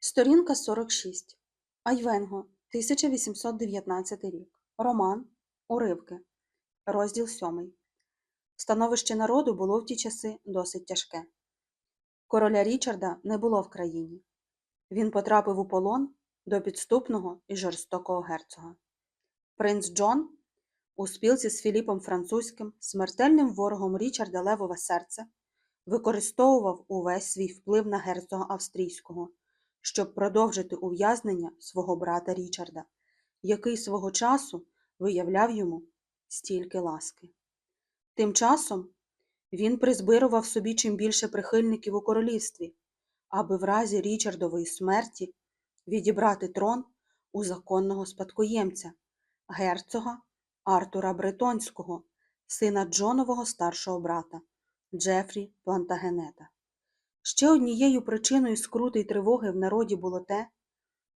Сторінка 46. Айвенго, 1819 рік. Роман. Уривки. Розділ 7. Становище народу було в ті часи досить тяжке. Короля Річарда не було в країні. Він потрапив у полон до підступного і жорстокого герцога. Принц Джон у спілці з Філіпом Французьким, смертельним ворогом Річарда Левове серце, використовував увесь свій вплив на герцога австрійського, щоб продовжити ув'язнення свого брата Річарда, який свого часу виявляв йому стільки ласки. Тим часом він призбирував собі чим більше прихильників у королівстві, аби в разі Річардової смерті відібрати трон у законного спадкоємця, герцога Артура Бретонського, сина Джонового старшого брата Джефрі Плантагенета. Ще однією причиною скрути й тривоги в народі було те,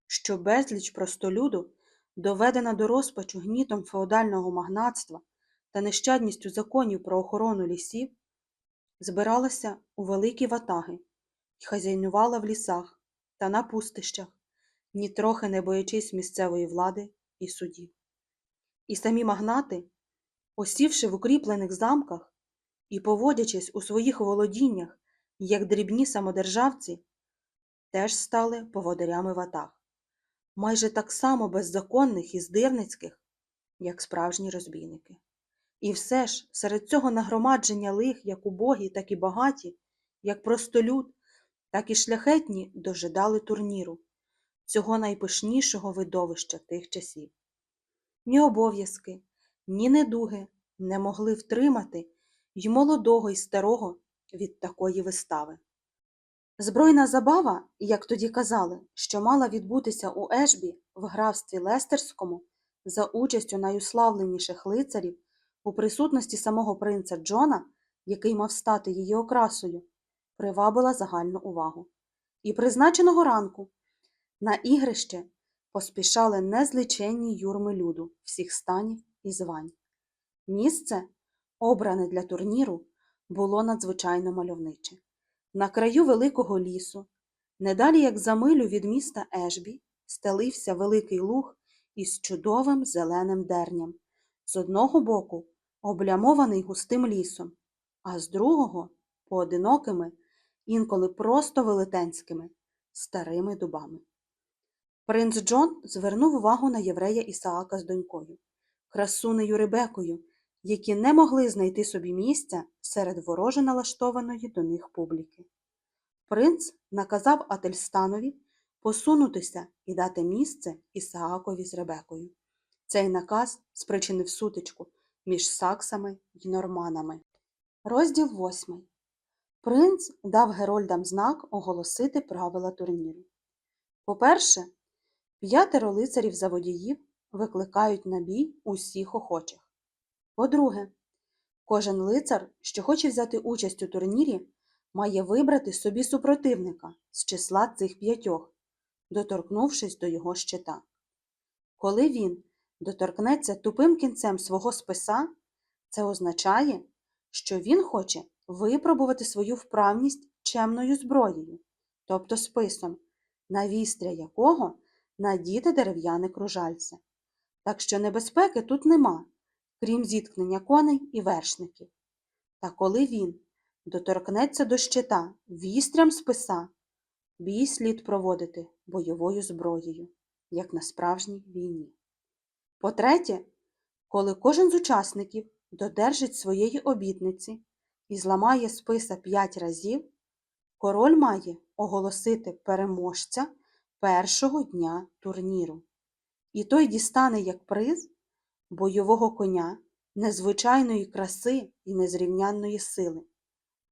що безліч простолюду, доведена до розпачу гнітом феодального магнатства та нещадністю законів про охорону лісів, збиралася у великі ватаги й хазяйнувала в лісах та на пустищах, нітрохи не боячись місцевої влади і судів. І самі магнати, осівши в укріплених замках і поводячись у своїх володіннях, як дрібні самодержавці, теж стали поводирями ватаг, майже так само беззаконних і здирницьких, як справжні розбійники. І все ж серед цього нагромадження лих, як убогі, так і багаті, як простолюд, так і шляхетні дожидали турніру, цього найпишнішого видовища тих часів. Ні обов'язки, ні недуги не могли втримати й молодого, й старого від такої вистави. Збройна забава, як тоді казали, що мала відбутися у Ешбі в графстві Лестерському за участю найуславленіших лицарів у присутності самого принца Джона, який мав стати її окрасою, привабила загальну увагу. І призначеного ранку на ігрище поспішали незліченні юрми люду всіх станів і звань. Місце, обране для турніру, було надзвичайно мальовниче. На краю великого лісу, недалі як за милю від міста Ешбі, стелився великий луг із чудовим зеленим дерням, з одного боку облямований густим лісом, а з другого поодинокими, інколи просто велетенськими, старими дубами. Принц Джон звернув увагу на єврея Ісаака з донькою, красунею Ребекою, які не могли знайти собі місця серед вороже налаштованої до них публіки. Принц наказав Ательстанові посунутися і дати місце Ісаакові з Ребекою. Цей наказ спричинив сутичку між саксами й норманами. Розділ 8. Принц дав Герольдам знак оголосити правила турніру. По-перше, п'ятеро лицарів заводіїв викликають на бій усіх охочих. По-друге, кожен лицар, що хоче взяти участь у турнірі, має вибрати собі супротивника з числа цих п'ятьох, доторкнувшись до його щита. Коли він доторкнеться тупим кінцем свого списа, це означає, що він хоче випробувати свою вправність чемною зброєю, тобто списом, на вістря якого надіти дерев'яне кружальце. Так що небезпеки тут нема, крім зіткнення коней і вершників. Та коли він доторкнеться до щита вістрям списа, бій слід проводити бойовою зброєю, як на справжній війні. По-третє, коли кожен з учасників додержить своєї обітниці і зламає списа п'ять разів, король має оголосити переможця першого дня турніру. І той дістане як приз бойового коня незвичайної краси і незрівнянної сили.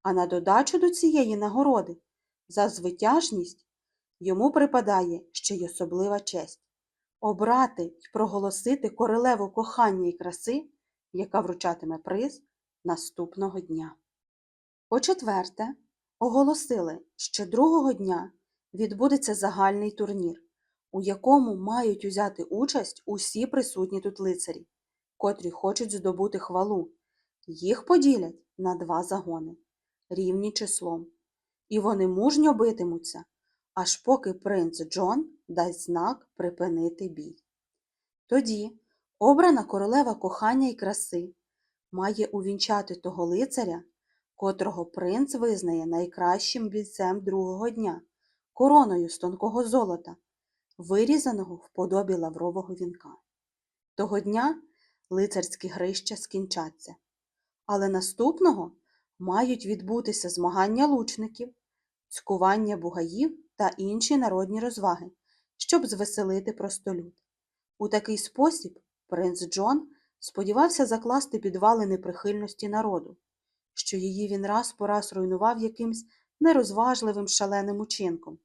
А на додачу до цієї нагороди за звитяжність йому припадає ще й особлива честь обрати й проголосити королеву кохання і краси, яка вручатиме приз наступного дня. По-четверте, оголосили, що другого дня відбудеться загальний турнір, у якому мають узяти участь усі присутні тут лицарі, котрі хочуть здобути хвалу. Їх поділять на два загони, рівні числом, і вони мужньо битимуться, аж поки принц Джон дасть знак припинити бій. Тоді обрана королева кохання і краси має увінчати того лицаря, котрого принц визнає найкращим бійцем другого дня, короною з тонкого золота, вирізаного в подобі лаврового вінка. Того дня лицарські грища скінчаться, але наступного мають відбутися змагання лучників, цькування бугаїв та інші народні розваги, щоб звеселити простолюд. У такий спосіб принц Джон сподівався закласти підвали неприхильності народу, що її він раз по раз руйнував якимсь нерозважливим шаленим учинком,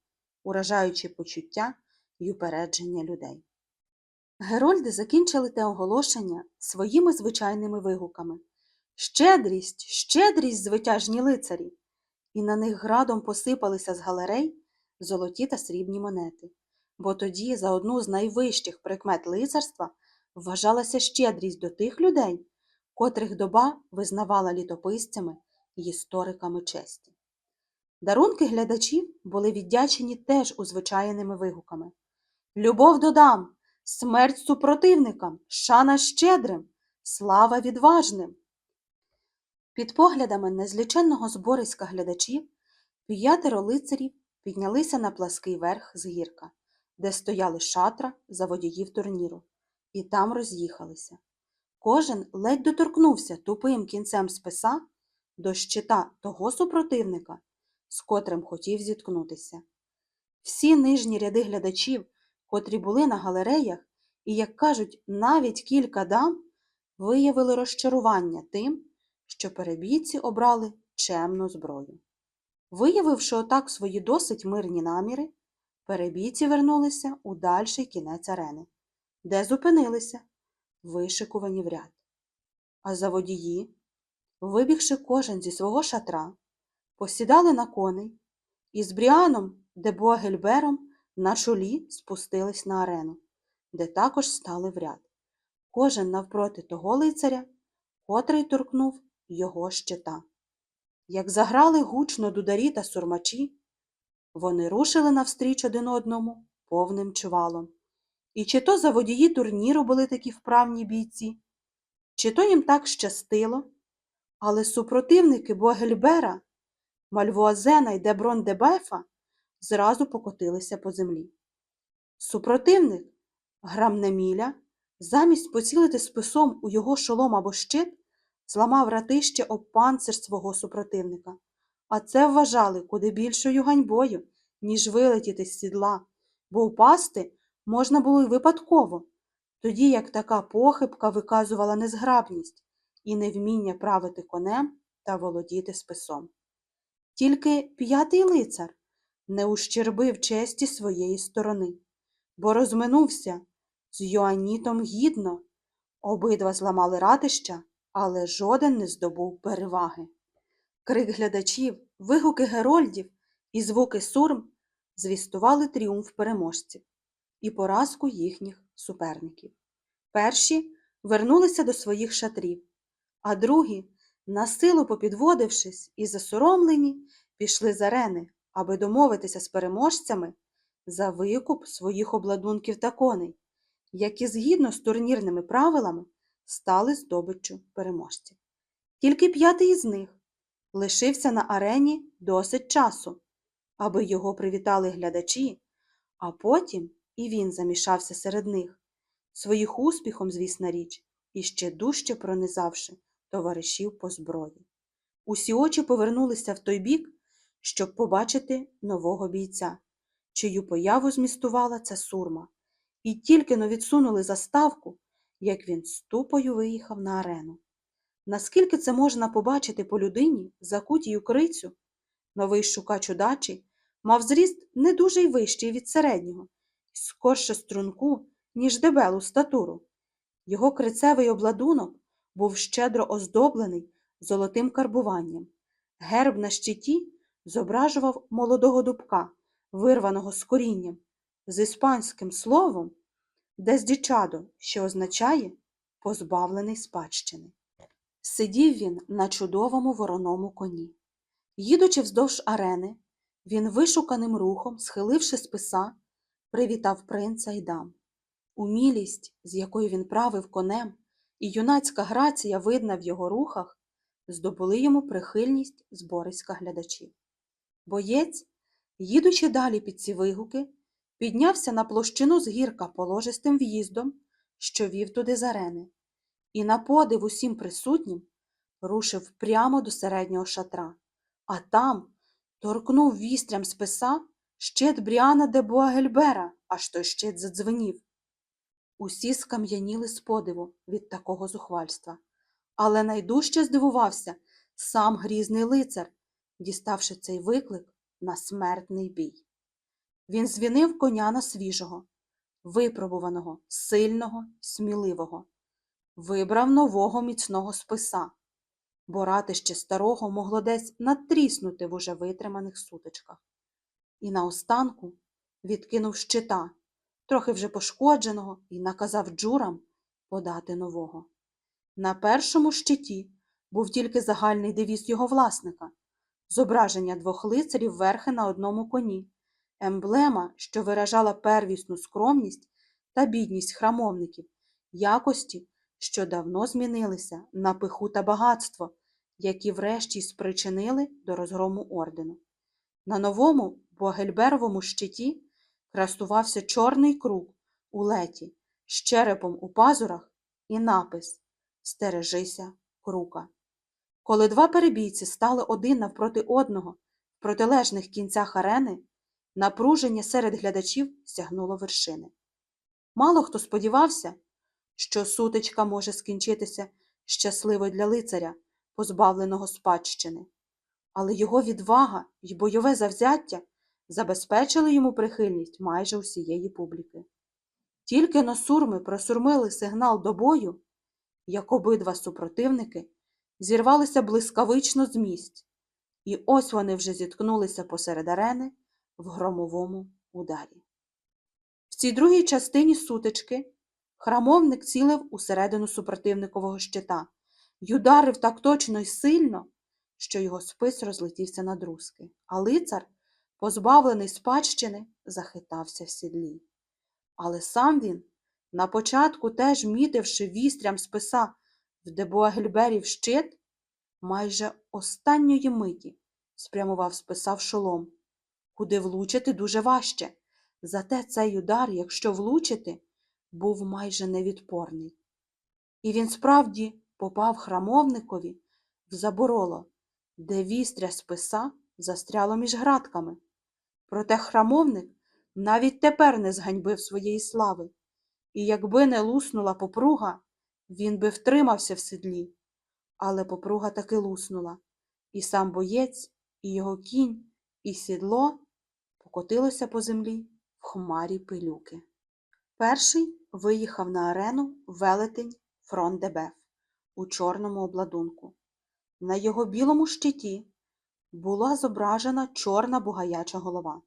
уражаючи почуття й упередження людей. Герольди закінчили те оголошення своїми звичайними вигуками Щедрість, щедрість, звитяжні лицарі! І на них градом посипалися з галерей золоті та срібні монети, бо тоді за одну з найвищих прикмет лицарства вважалася щедрість до тих людей, котрих доба визнавала літописцями і істориками честі. Дарунки глядачів були віддячені теж узвичайними вигуками Любов додам, смерть супротивникам, шана щедрим, слава відважним. Під поглядами незліченного збориська глядачів п'ятеро лицарів піднялися на плаский верх з гірка, де стояли шатра за водіїв турніру, і там роз'їхалися. Кожен ледь доторкнувся тупим кінцем списа до щита того супротивника, з котрим хотів зіткнутися. Всі нижні ряди глядачів, котрі були на галереях, і, як кажуть, навіть кілька дам, виявили розчарування тим, що перебійці обрали чемну зброю. Виявивши отак свої досить мирні наміри, перебійці вернулися у дальший кінець арени, де зупинилися, вишикувані в ряд. А заводії, вибігши кожен зі свого шатра, посідали на коней і з Бріаном де Буагельбером на чолі спустились на арену, де також стали в ряд, кожен навпроти того лицаря, котрий торкнув його щита. Як заграли гучно дударі та сурмачі, вони рушили навстріч один одному повним чвалом. І чи то заводії турніру були такі вправні бійці, чи то їм так щастило, але супротивники Буагельбера, Мальвуазена й Деброн де Бефа зразу покотилися по землі. Супротивник, Грамнеміля, замість поцілити списом у його шолом або щит, зламав ратище об панцир свого супротивника, а це вважали куди більшою ганьбою, ніж вилетіти з сідла, бо впасти можна було й випадково, тоді як така похибка виказувала незграбність і невміння правити конем та володіти списом. Тільки п'ятий лицар не ущербив честі своєї сторони, бо розминувся з Йоанітом гідно, обидва зламали ратища, але жоден не здобув переваги. Крик глядачів, вигуки герольдів і звуки сурм звістували тріумф переможців і поразку їхніх суперників. Перші вернулися до своїх шатрів, а другі, насилу попідводившись і засоромлені, пішли з арени, аби домовитися з переможцями за викуп своїх обладунків та коней, які згідно з турнірними правилами стали здобиччю переможців. Тільки п'ятий із них лишився на арені досить часу, аби його привітали глядачі, а потім і він замішався серед них, своїх успіхом, звісна річ, і ще дужче пронизавши товаришів по зброї. Усі очі повернулися в той бік, щоб побачити нового бійця, чию появу змістувала ця сурма, і тільки но відсунули заставку, як він ступою виїхав на арену. Наскільки це можна побачити по людині, закутій у крицю, новий шукач удачі мав зріст не дуже й вищий від середнього, скорше струнку, ніж дебелу статуру. Його крицевий обладунок був щедро оздоблений золотим карбуванням. Герб на щиті зображував молодого дубка, вирваного з корінням, з іспанським словом дездічадо, що означає позбавлений спадщини. Сидів він на чудовому вороному коні. Їдучи вздовж арени, Він вишуканим рухом, схиливши списа, привітав принца й дам. Умілість, з якою він правив конем, і юнацька грація видна в його рухах, здобули йому прихильність збориська глядачів. Боєць, їдучи далі під ці вигуки, піднявся на площину з гірка положистим в'їздом, що вів туди з арени, і на подив усім присутнім рушив прямо до середнього шатра, а там торкнув вістрям списа щит Бріана де Буагельбера, аж той щит задзвенів. Усі скам'яніли з подиву від такого зухвальства, але найдужче здивувався сам грізний лицар, діставши цей виклик на смертний бій. Він звінив коня на свіжого, випробуваного, сильного, сміливого, вибрав нового міцного списа, бо ратище старого могло десь натріснути в уже витриманих сутичках. І наостанку відкинув щита, трохи вже пошкодженого, і наказав джурам подати нового. На першому щиті був тільки загальний девіз його власника зображення двох лицарів верхи на одному коні, емблема, що виражала первісну скромність та бідність храмовників, якості, що давно змінилися на пиху та багатство, які врешті спричинили до розгрому ордену. На новому Буагельберовому щиті красувався чорний круг у леті з черепом у пазурах і напис Стережися крука. Коли два перебійці стали один навпроти одного в протилежних кінцях арени, напруження серед глядачів сягнуло вершини. Мало хто сподівався, що сутичка може скінчитися щасливо для лицаря, позбавленого спадщини, але його відвага й бойове завзяття забезпечили йому прихильність майже усієї публіки. Тільки носурми просурмили сигнал до бою, як обидва супротивники зірвалися блискавично з місць, і ось вони вже зіткнулися посеред арени в громовому ударі. В цій другій частині сутички храмовник цілив усередину супротивникового щита й ударив так точно й сильно, що його спис розлетівся на друзки, а лицар, позбавлений спадщини, захитався в сідлі. Але сам він, на початку теж мітивши вістрям списа в Дебуагельберів щит, майже останньої миті спрямував списа в шолом, куди влучити дуже важче. Зате цей удар, якщо влучити, був майже невідпорний. І він справді попав храмовникові в забороло, де вістря списа застряло між гратками. Проте храмовник навіть тепер не зганьбив своєї слави, і якби не луснула попруга, він би втримався в седлі. Але попруга таки луснула, і сам боєць, і його кінь, і сідло покотилося по землі в хмарі пилюки. Перший виїхав на арену велетень Фрондебеф у чорному обладунку. На його білому щиті була зображена чорна бугаяча голова,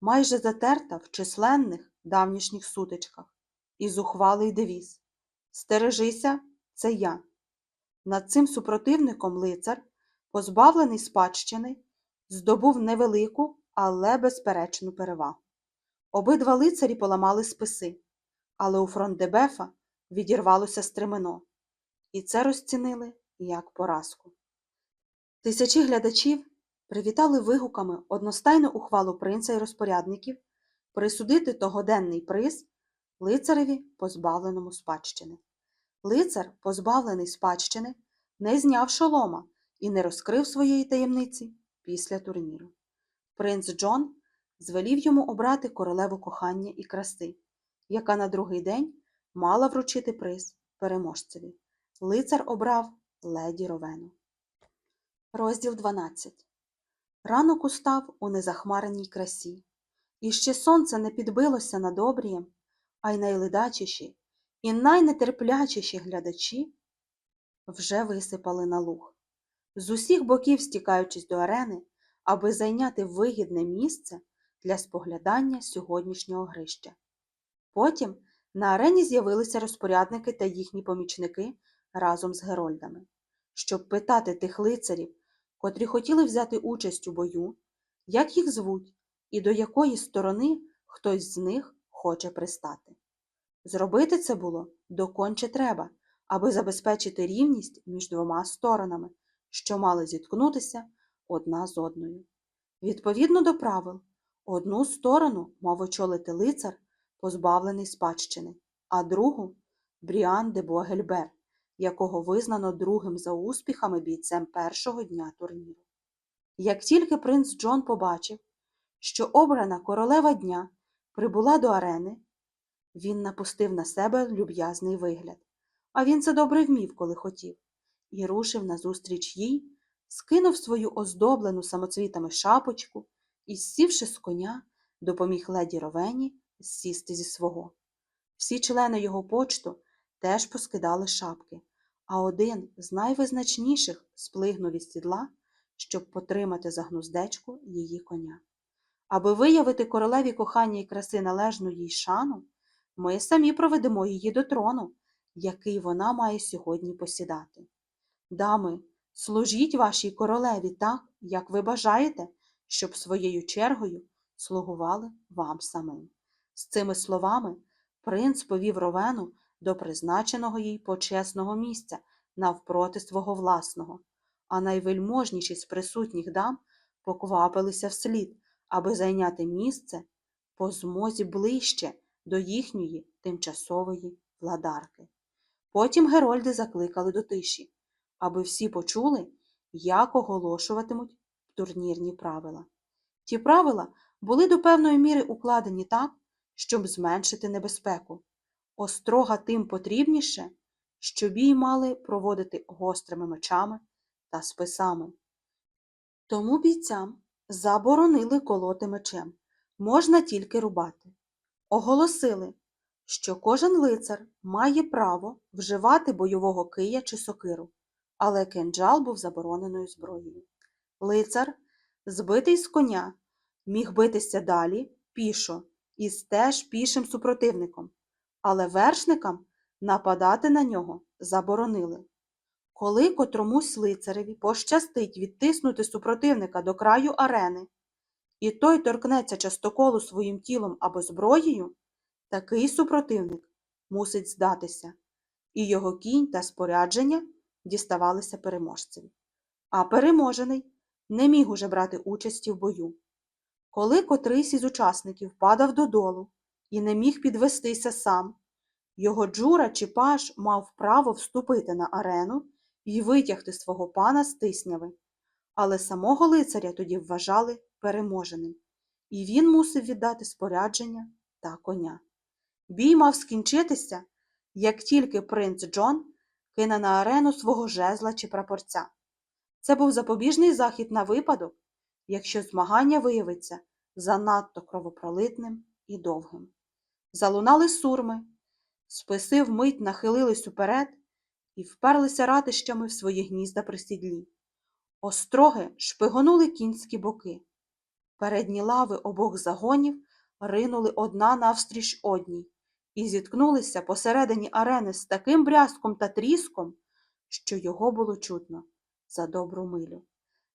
майже затерта в численних давнішніх сутичках, і зухвалий девіз Стережися, це я. Над цим супротивником лицар, позбавлений спадщини, здобув невелику, але безперечну перевагу. Обидва лицарі поламали списи, але у фронтдебефа відірвалося стремено, і це розцінили як поразку. Тисячі глядачів привітали вигуками одностайну ухвалу принца і розпорядників присудити тогоденний приз лицареві, позбавленому спадщини. Лицар, позбавлений спадщини, не зняв шолома і не розкрив своєї таємниці після турніру. Принц Джон звелів йому обрати королеву кохання і краси, яка на другий день мала вручити приз переможцеві. Лицар обрав леді Ровену. Розділ 12 Ранок устав у незахмареній красі, і ще сонце не підбилося над обрієм, а й найледачіші і найнетерплячіші глядачі вже висипали на луг, з усіх боків стікаючись до арени, аби зайняти вигідне місце для споглядання сьогоднішнього грища. Потім на арені з'явилися розпорядники та їхні помічники разом з герольдами, щоб питати тих лицарів, котрі хотіли взяти участь у бою, як їх звуть і до якої сторони хтось з них хоче пристати. Зробити це було доконче треба, аби забезпечити рівність між двома сторонами, що мали зіткнутися одна з одною. Відповідно до правил, одну сторону мав очолити лицар, позбавлений спадщини, а другу Бріан де Буагельбер, якого визнано другим за успіхами бійцем першого дня турніру. Як тільки принц Джон побачив, що обрана королева дня прибула до арени, він напустив на себе люб'язний вигляд, а він це добре вмів, коли хотів, і рушив назустріч їй, скинув свою оздоблену самоцвітами шапочку і, сівши з коня, допоміг леді Ровені сісти зі свого. Всі члени його почту теж поскидали шапки, а один з найвизначніших сплигнув із сідла, щоб потримати за гнуздечку її коня. Аби виявити королеві кохання і краси належну їй шану, ми самі проведемо її до трону, який вона має сьогодні посідати. Дами, служіть вашій королеві так, як ви бажаєте, щоб своєю чергою слугували вам самим. З цими словами принц повів ровену до призначеного їй почесного місця навпроти свого власного, а найвельможніші з присутніх дам поквапилися вслід, аби зайняти місце по змозі ближче до їхньої тимчасової владарки. Потім герольди закликали до тиші, аби всі почули, як оголошуватимуть турнірні правила. Ті правила були до певної міри укладені так, щоб зменшити небезпеку. Острога тим потрібніше, що бій мали проводити гострими мечами та списами. Тому бійцям заборонили колоти мечем, можна тільки рубати. Оголосили, що кожен лицар має право вживати бойового кия чи сокиру, але кинджал був забороненою зброєю. Лицар, збитий з коня, міг битися далі пішо із теж пішим супротивником, але вершникам нападати на нього заборонили. Коли котромусь лицареві пощастить відтиснути супротивника до краю арени, і той торкнеться частоколу своїм тілом або зброєю, такий супротивник мусить здатися, і його кінь та спорядження діставалися переможцеві. А переможений не міг уже брати участі в бою. Коли котрийсь із учасників падав додолу і не міг підвестися сам, його джура чи паш мав право вступити на арену і витягти свого пана з тисняви, але самого лицаря тоді вважали переможеним, і він мусив віддати спорядження та коня. Бій мав скінчитися, як тільки принц Джон кине на арену свого жезла чи прапорця. Це був запобіжний захід на випадок, якщо змагання виявиться занадто кровопролитним і довгим. Залунали сурми, списи вмить нахилились уперед і вперлися ратищами в свої гнізда при сідлі. Остроги шпигонули кінські боки. Передні лави обох загонів ринули одна навстріч одній і зіткнулися посередині арени з таким брязком та тріском, що його було чутно за добру милю.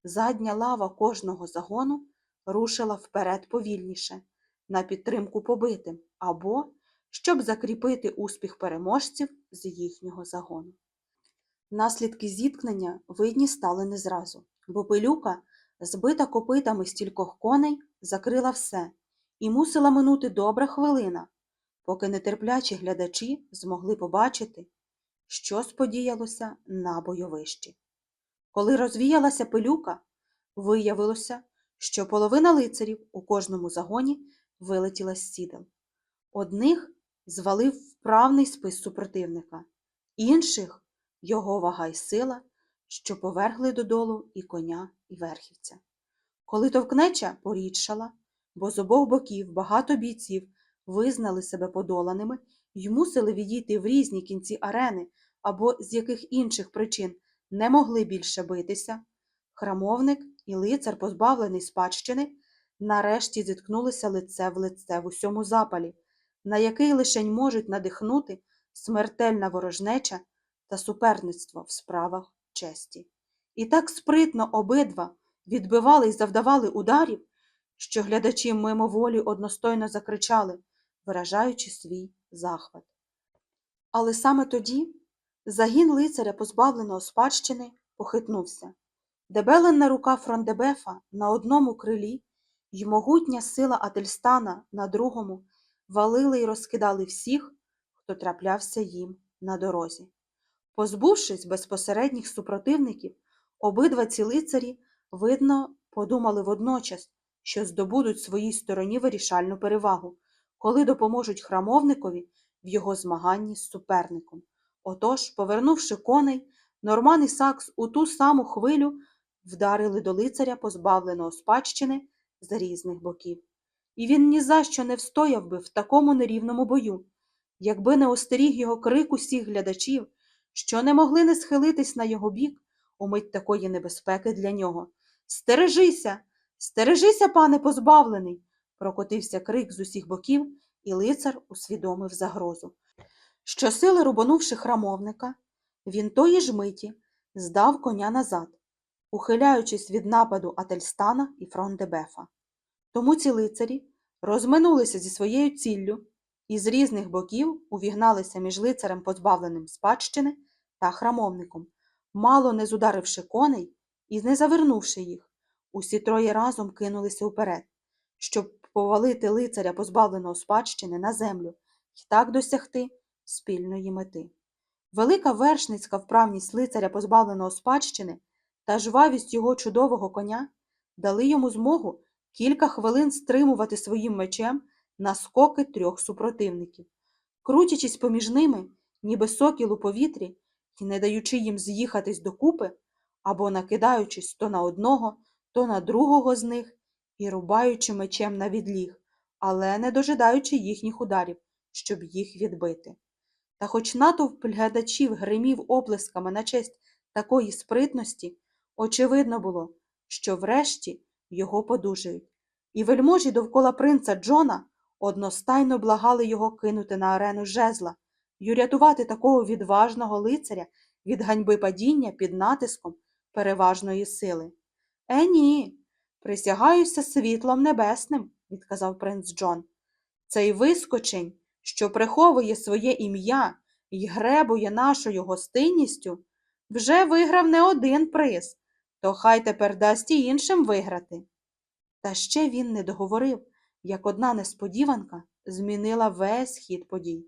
Задня лава кожного загону рушила вперед повільніше, на підтримку побитим або щоб закріпити успіх переможців з їхнього загону. Наслідки зіткнення видні стали не зразу, бо пилюка, збита копитами стількох коней, закрила все і мусила минути добра хвилина, поки нетерплячі глядачі змогли побачити, що сподіялося на бойовищі. Коли розвіялася пилюка, виявилося, що половина лицарів у кожному загоні вилетіла з сідел. Одних звалив вправний спис супротивника, інших його вага й сила, що повергли додолу і коня, і верхівця. Коли товкнеча порідшала, бо з обох боків багато бійців визнали себе подоланими й мусили відійти в різні кінці арени або з яких інших причин не могли більше битися, храмовник і лицар, позбавлений спадщини, нарешті зіткнулися лице в лице в усьому запалі, на який лишень можуть надихнути смертельна ворожнеча та суперництво в справах честі. І так спритно обидва відбивали й завдавали ударів, що глядачі мимоволі одностойно закричали, виражаючи свій захват. Але саме тоді загін лицаря, позбавленого спадщини, похитнувся. Дебеленна рука Фрондебефа на одному крилі й могутня сила Ательстана на другому валили й розкидали всіх, хто траплявся їм на дорозі. Позбувшись безпосередніх супротивників, обидва ці лицарі, видно, подумали водночас, що здобудуть своїй стороні вирішальну перевагу, коли допоможуть храмовникові в його змаганні з суперником. Отож, повернувши коней, Норман і Сакс у ту саму хвилю вдарили до лицаря, позбавленого спадщини з різних боків. І він ні за що не встояв би в такому нерівному бою, якби не остеріг його крик усіх глядачів, що не могли не схилитись на його бік у мить такої небезпеки для нього. Стережися, стережися, пане позбавлений, прокотився крик з усіх боків, і лицар усвідомив загрозу. Щосили рубанувши храмовника, він тої ж миті здав коня назад, ухиляючись від нападу Ательстана і Фрондебефа. Тому ці лицарі розминулися зі своєю ціллю і з різних боків увігналися між лицарем, позбавленим спадщини, та храмовником, мало не зударивши коней і не завернувши їх. Усі троє разом кинулися вперед, щоб повалити лицаря, позбавленого спадщини, на землю і так досягти спільної мети. Велика вершницька вправність лицаря, позбавленого спадщини, та жвавість його чудового коня дали йому змогу кілька хвилин стримувати своїм мечем наскоки трьох супротивників, крутячись поміж ними, ніби сокіл у повітрі, і не даючи їм з'їхатись докупи, або накидаючись то на одного, то на другого з них і рубаючи мечем на відліг, але не дожидаючи їхніх ударів, щоб їх відбити. Та хоч натовп глядачів гримів оплесками на честь такої спритності, очевидно було, що врешті його подужають, і вельможі довкола принца Джона одностайно благали його кинути на арену жезла й урятувати такого відважного лицаря від ганьби падіння під натиском переважної сили. Е, ні, присягаюся світлом небесним, відказав принц Джон. Цей вискочень, що приховує своє ім'я і гребує нашою гостинністю, вже виграв не один приз, то хай тепер дасть і іншим виграти. Та ще він не договорив, як одна несподіванка змінила весь хід подій.